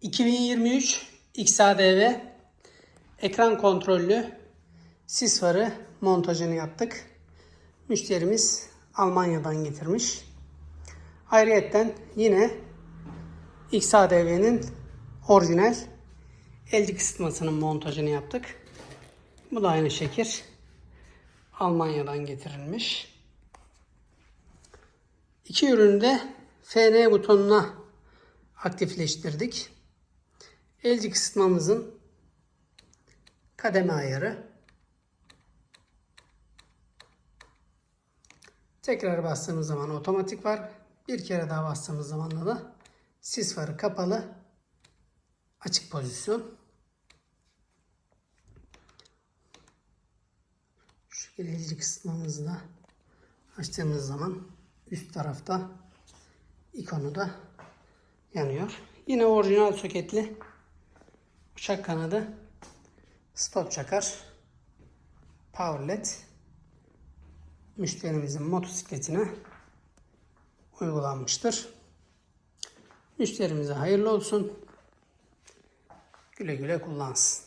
2023 XADV ekran kontrollü sis farı montajını yaptık. Müşterimiz Almanya'dan getirmiş. Ayrıyetten yine XADV'nin orijinal el kısıtmasının montajını yaptık. Bu da aynı şekil. Almanya'dan getirilmiş. İki ürünü de FN butonuna aktifleştirdik. El kısıtmamızın kademe ayarı. Tekrar bastığımız zaman otomatik var. Bir kere daha bastığımız zaman da sis farı kapalı. Açık pozisyon. Şu şekilde el kısıtmamızı da açtığımız zaman üst tarafta ikonu da yanıyor. Yine orijinal soketli uçak kanadı stop çakar power led müşterimizin motosikletine uygulanmıştır. Müşterimize hayırlı olsun. Güle güle kullansın.